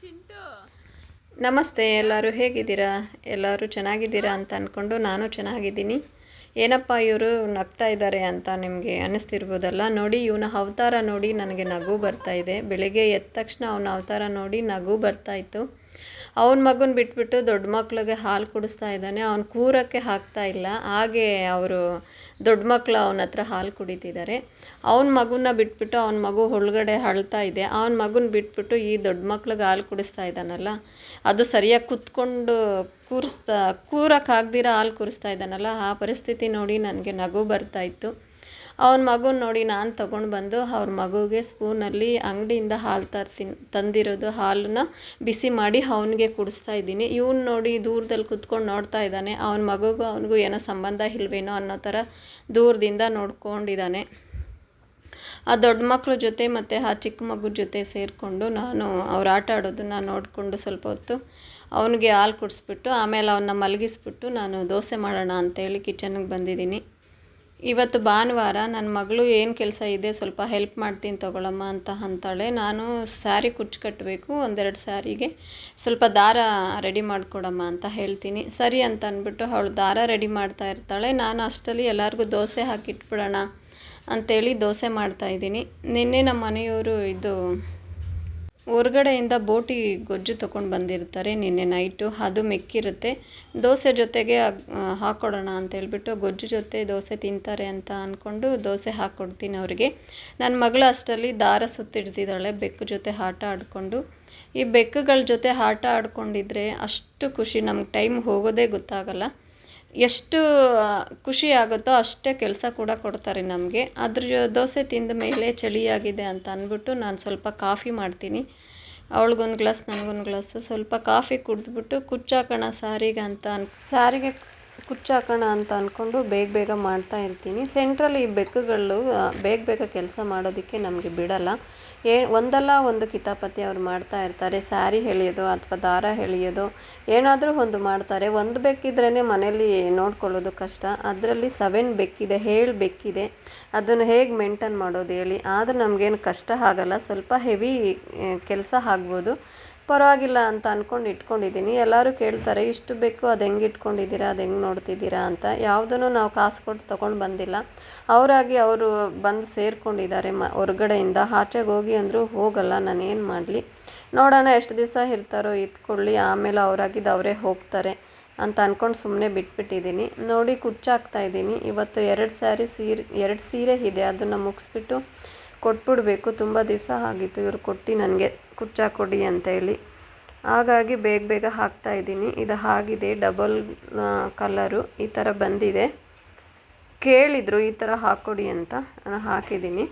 ಚಿಂಟು. ನಮಸ್ತೆ, ಎಲ್ಲರೂ ಹೇಗಿದ್ದೀರಾ? ಎಲ್ಲರೂ ಚೆನ್ನಾಗಿದ್ದೀರಾ ಅಂತ ಅಂದ್ಕೊಂಡು ನಾನು ಚೆನ್ನಾಗಿದ್ದೀನಿ. ಏನಪ್ಪ, ಇವರು ನಗ್ತಾ ಇದ್ದಾರೆ ಅಂತ ನಿಮಗೆ ಅನ್ನಿಸ್ತಿರ್ಬೋದಲ್ಲ ನೋಡಿ, ಇವನ ಅವತಾರ ನೋಡಿ ನನಗೆ ನಗು ಬರ್ತಾ ಇದೆ. ಬೆಳಗ್ಗೆ ಎದ್ದ ತಕ್ಷಣ ಅವನ ಅವತಾರ ನೋಡಿ ನಗು ಬರ್ತಾ ಇತ್ತು. ಅವನ ಮಗನ ಬಿಟ್ಬಿಟ್ಟು ದೊಡ್ಡ ಮಕ್ಳಿಗೆ ಹಾಲು ಕುಡಿಸ್ತಾ ಇದ್ದಾನೆ. ಅವ್ನು ಕೂರಕ್ಕೆ ಹಾಕ್ತಾ ಇಲ್ಲ. ಹಾಗೆ ಅವರು ದೊಡ್ಡ ಮಕ್ಕಳು ಅವನ ಹತ್ರ ಹಾಲು ಕುಡಿತಿದ್ದಾರೆ. ಅವನ ಮಗುನ ಬಿಟ್ಬಿಟ್ಟು ಅವನ ಮಗು ಒಳಗಡೆ ಅಳ್ತಾ ಇದೆ. ಅವನ ಮಗುನ ಬಿಟ್ಬಿಟ್ಟು ಈ ದೊಡ್ಡ ಮಕ್ಳಿಗೆ ಹಾಲು ಕುಡಿಸ್ತಾ ಇದ್ದಾನಲ್ಲ, ಅದು ಸರಿಯಾಗಿ ಕುತ್ಕೊಂಡು ಕೂರಿಸ್ತಾ ಕೂರಕ್ಕಾಗ್ದಿರ ಹಾಲು ಕೂರಿಸ್ತಾ ಇದ್ದಾನಲ್ಲ, ಆ ಪರಿಸ್ಥಿತಿ ನೋಡಿ ನನಗೆ ನಗು ಬರ್ತಾ ಅವನ ಮಗುನ ನೋಡಿ ನಾನು ತೊಗೊಂಡು ಬಂದು ಅವ್ರ ಮಗುಗೆ ಸ್ಪೂನಲ್ಲಿ ಅಂಗಡಿಯಿಂದ ಹಾಲು ತರ್ತೀನಿ, ತಂದಿರೋದು ಹಾಲನ್ನ ಬಿಸಿ ಮಾಡಿ ಅವನಿಗೆ ಕುಡಿಸ್ತಾ ಇದ್ದೀನಿ. ಇವ್ನು ನೋಡಿ ದೂರದಲ್ಲಿ ಕುತ್ಕೊಂಡು ನೋಡ್ತಾ ಇದ್ದಾನೆ, ಅವನ ಮಗುಗೂ ಅವನಿಗೂ ಏನೋ ಸಂಬಂಧ ಇಲ್ವೇನೋ ಅನ್ನೋ ಥರ ದೂರದಿಂದ ನೋಡ್ಕೊಂಡಿದ್ದಾನೆ. ಆ ದೊಡ್ಡ ಮಕ್ಕಳ ಜೊತೆ ಮತ್ತು ಆ ಚಿಕ್ಕ ಮಗು ಜೊತೆ ಸೇರಿಕೊಂಡು ನಾನು ಅವ್ರು ಆಟ ಆಡೋದನ್ನ ನೋಡಿಕೊಂಡು ಸ್ವಲ್ಪ ಹೊತ್ತು ಅವನಿಗೆ ಹಾಲು ಕುಡಿಸ್ಬಿಟ್ಟು ಆಮೇಲೆ ಅವನ್ನ ಮಲಗಿಸ್ಬಿಟ್ಟು ನಾನು ದೋಸೆ ಮಾಡೋಣ ಅಂತೇಳಿ ಕಿಚನ್ಗೆ ಬಂದಿದ್ದೀನಿ. ಇವತ್ತು ಭಾನುವಾರ ನನ್ನ ಮಗಳು ಏನು ಕೆಲಸ ಇದೆ ಸ್ವಲ್ಪ ಹೆಲ್ಪ್ ಮಾಡ್ತೀನಿ ತಗೊಳಮ್ಮ ಅಂತ ಅಂತಾಳೆ. ನಾನು ಸ್ಯಾರಿ ಕುಚ್ಚು ಕಟ್ಟಬೇಕು ಒಂದೆರಡು ಸ್ಯಾರಿಗೆ ಸ್ವಲ್ಪ ದಾರ ರೆಡಿ ಮಾಡಿಕೊಡಮ್ಮ ಅಂತ ಹೇಳ್ತೀನಿ. ಸರಿ ಅಂತ ಅಂದ್ಬಿಟ್ಟು ಅವಳು ದಾರ ರೆಡಿ ಮಾಡ್ತಾ ಇರ್ತಾಳೆ. ನಾನು ಅಷ್ಟರಲ್ಲಿ ಎಲ್ಲರಿಗೂ ದೋಸೆ ಹಾಕಿಟ್ಬಿಡೋಣ ಅಂಥೇಳಿ ದೋಸೆ ಮಾಡ್ತಾಯಿದ್ದೀನಿ ನಿನ್ನೆ ನಮ್ಮ ಮನೆಯವರು ಇದು ಹೊರ್ಗಡೆಯಿಂದ ಬೋಟಿ ಗೊಜ್ಜು ತೊಗೊಂಡು ಬಂದಿರ್ತಾರೆ ನಿನ್ನೆ ನೈಟು ಅದು ಮೆಕ್ಕಿರುತ್ತೆ. ದೋಸೆ ಜೊತೆಗೆ ಹಾಕ್ಕೊಡೋಣ ಅಂತೇಳ್ಬಿಟ್ಟು ಗೊಜ್ಜು ಜೊತೆ ದೋಸೆ ತಿಂತಾರೆ ಅಂತ ಅಂದ್ಕೊಂಡು ದೋಸೆ ಹಾಕ್ಕೊಡ್ತೀನಿ ಅವರಿಗೆ. ನನ್ನ ಮಗಳು ಅಷ್ಟರಲ್ಲಿ ದಾರ ಸುತ್ತಿಡ್ತಿದ್ದಾಳೆ, ಬೆಕ್ಕು ಜೊತೆ ಆಟ ಆಡಿಕೊಂಡು. ಈ ಬೆಕ್ಕುಗಳ ಜೊತೆ ಆಟ ಆಡ್ಕೊಂಡಿದ್ರೆ ಅಷ್ಟು ಖುಷಿ, ನಮ್ಗೆ ಟೈಮ್ ಹೋಗೋದೇ ಗೊತ್ತಾಗಲ್ಲ. ಎಷ್ಟು ಖುಷಿ ಆಗುತ್ತೋ ಅಷ್ಟೇ ಕೆಲಸ ಕೂಡ ಕೊಡ್ತಾರೆ ನಮಗೆ. ಅದ್ರ ದೋಸೆ ತಿಂದ ಮೇಲೆ ಚಳಿಯಾಗಿದೆ ಅಂತ ಅಂದ್ಬಿಟ್ಟು ನಾನು ಸ್ವಲ್ಪ ಕಾಫಿ ಮಾಡ್ತೀನಿ. ಅವ್ಳಿಗೊಂದು ಗ್ಲಾಸ್, ನನಗೊಂದು ಗ್ಲಾಸು ಸ್ವಲ್ಪ ಕಾಫಿ ಕುಡಿದ್ಬಿಟ್ಟು ಕುಚ್ಚಾಕೋಣ ಸಾರಿಗೆ ಅಂತ ಅನ್, ಸಾರಿಗೆ ಕುಚ್ಚಾಕೋಣ ಅಂತ ಅಂದ್ಕೊಂಡು ಬೇಗ ಬೇಗ ಮಾಡ್ತಾ ಇರ್ತೀನಿ. ಸೆಂಟ್ರಲ್ಲಿ ಈ ಬೆಕ್ಕುಗಳು ಬೇಗ ಬೇಗ ಕೆಲಸ ಮಾಡೋದಕ್ಕೆ ನಮಗೆ ಬಿಡಲ್ಲ. ಏ, ಒಂದಲ್ಲ ಒಂದು ಕಿತಾಪತಿ ಅವರು ಮಾಡ್ತಾ ಇರ್ತಾರೆ. ಸ್ಯಾರಿ ಎಳೆಯೋದು ಅಥವಾ ದಾರ ಎಳೆಯೋದು ಏನಾದರೂ ಒಂದು ಮಾಡ್ತಾರೆ. ಒಂದು ಬೆಕ್ಕಿದ್ರೇ ಮನೇಲಿ ನೋಡ್ಕೊಳ್ಳೋದು ಕಷ್ಟ. ಅದರಲ್ಲಿ ಸೆವೆನ್ ಬೆಕ್ಕಿದೆ ಹೇಳ್ ಬೆಕ್ಕಿದೆ. ಅದನ್ನು ಹೇಗೆ ಮೇಂಟೈನ್ ಮಾಡೋದು ಹೇಳಿ. ಆದರೂ ನಮಗೇನು ಕಷ್ಟ ಆಗಲ್ಲ. ಸ್ವಲ್ಪ ಹೆವಿ ಕೆಲಸ ಆಗ್ಬೋದು. ಪರವಾಗಿಲ್ಲ ಅಂತ ಅಂದ್ಕೊಂಡು ಇಟ್ಕೊಂಡಿದ್ದೀನಿ. ಎಲ್ಲರೂ ಕೇಳ್ತಾರೆ, ಇಷ್ಟು ಬೇಕು, ಅದು ಹೆಂಗೆ ಇಟ್ಕೊಂಡಿದ್ದೀರಾ, ಅದು ಹೆಂಗೆ ನೋಡ್ತಿದ್ದೀರಾ ಅಂತ. ಯಾವುದನ್ನು ನಾವು ಕಾಸು ಕೊಟ್ಟು ತೊಗೊಂಡು ಬಂದಿಲ್ಲ. ಅವರಾಗಿ ಅವರು ಬಂದು ಸೇರಿಕೊಂಡಿದ್ದಾರೆ ಮ, ಹೊರಗಡೆಯಿಂದ. ಆಚೆಗೆ ಹೋಗಿ ಅಂದರೂ ಹೋಗಲ್ಲ, ನಾನು ಏನು ಮಾಡಲಿ? ನೋಡೋಣ ಎಷ್ಟು ದಿವಸ ಇರ್ತಾರೋ, ಇದ್ಕೊಳ್ಳಿ. ಆಮೇಲೆ ಅವರಾಗಿದ್ದು ಅವರೇ ಹೋಗ್ತಾರೆ ಅಂತ ಅಂದ್ಕೊಂಡು ಸುಮ್ಮನೆ ಬಿಟ್ಬಿಟ್ಟಿದ್ದೀನಿ. ನೋಡಿ, ಕುಚ್ಚಾಕ್ತಾ ಇದ್ದೀನಿ. ಇವತ್ತು ಎರಡು ಸ್ಯಾರಿ ಸೀರೆ, ಎರಡು ಸೀರೆ ಇದೆ. ಅದನ್ನು ಮುಗಿಸ್ಬಿಟ್ಟು ಕೊಟ್ಬಿಡ್ಬೇಕು. ತುಂಬ ದಿವಸ ಆಗಿತ್ತು ಇವರು ಕೊಟ್ಟು ನನಗೆ. ಕುಚ್ಚಾಕೊಡಿ ಅಂತ ಹೇಳಿ. ಹಾಗಾಗಿ ಬೇಗ ಬೇಗ ಹಾಕ್ತಾ ಇದ್ದೀನಿ. ಇದು ಆಗಿದೆ ಡಬಲ್ ಕಲರು. ಈ ಥರ ಬಂದಿದೆ. ಕೇಳಿದರು ಈ ಥರ ಹಾಕ್ಕೊಡಿ ಅಂತ. ನಾನು ಹಾಕಿದ್ದೀನಿ.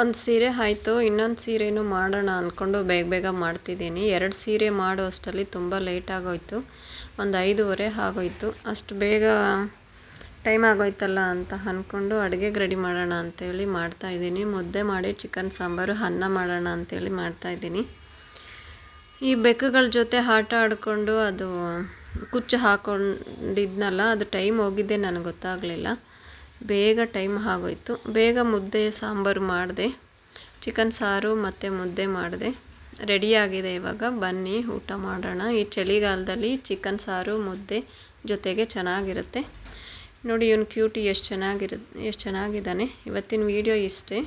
ಒಂದು ಸೀರೆ ಆಯಿತು. ಇನ್ನೊಂದು ಸೀರೆನೂ ಮಾಡೋಣ ಅಂದ್ಕೊಂಡು ಬೇಗ ಬೇಗ ಮಾಡ್ತಿದ್ದೀನಿ. ಎರಡು ಸೀರೆ ಮಾಡೋ ಅಷ್ಟರಲ್ಲಿ ತುಂಬ ಲೇಟ್ ಆಗೋಯ್ತು. ಒಂದು ಐದೂವರೆ ಆಗೋಯ್ತು. ಅಷ್ಟು ಬೇಗ ಟೈಮ್ ಆಗೋಯ್ತಲ್ಲ ಅಂತ ಅಂದ್ಕೊಂಡು ಅಡುಗೆಗೆ ರೆಡಿ ಮಾಡೋಣ ಅಂತೇಳಿ ಮಾಡ್ತಾಯಿದ್ದೀನಿ ಮುದ್ದೆ ಮಾಡಿ ಚಿಕನ್ ಸಾಂಬಾರು, ಅನ್ನ ಮಾಡೋಣ ಅಂತೇಳಿ ಮಾಡ್ತಾಯಿದ್ದೀನಿ ಈ ಬೆಕ್ಕುಗಳ ಜೊತೆ ಆಟ ಆಡಿಕೊಂಡು ಅದು ಕುಚ್ಚು ಹಾಕೊಂಡಿದ್ನಲ್ಲ, ಅದು ಟೈಮ್ ಹೋಗಿದ್ದೆ ನನಗೆ ಗೊತ್ತಾಗಲಿಲ್ಲ. ಬೇಗ ಟೈಮ್ ಆಗೋಯ್ತು. ಬೇಗ ಮುದ್ದೆ, ಸಾಂಬಾರು ಮಾಡಿದೆ. ಚಿಕನ್ ಸಾರು ಮತ್ತು ಮುದ್ದೆ ಮಾಡಿದೆ. ರೆಡಿಯಾಗಿದೆ ಇವಾಗ. ಬನ್ನಿ, ಊಟ ಮಾಡೋಣ. ಈ ಚಳಿಗಾಲದಲ್ಲಿ ಚಿಕನ್ ಸಾರು, ಮುದ್ದೆ ಜೊತೆಗೆ ಚೆನ್ನಾಗಿರುತ್ತೆ. ನೋಡಿ ಇವನು ಕ್ಯೂಟಿ ಎಷ್ಟು ಚೆನ್ನಾಗಿರ ಎಷ್ಟು ಚೆನ್ನಾಗಿದ್ದಾನೆ. ಇವತ್ತಿನ ವೀಡಿಯೋ ಇಷ್ಟೇ.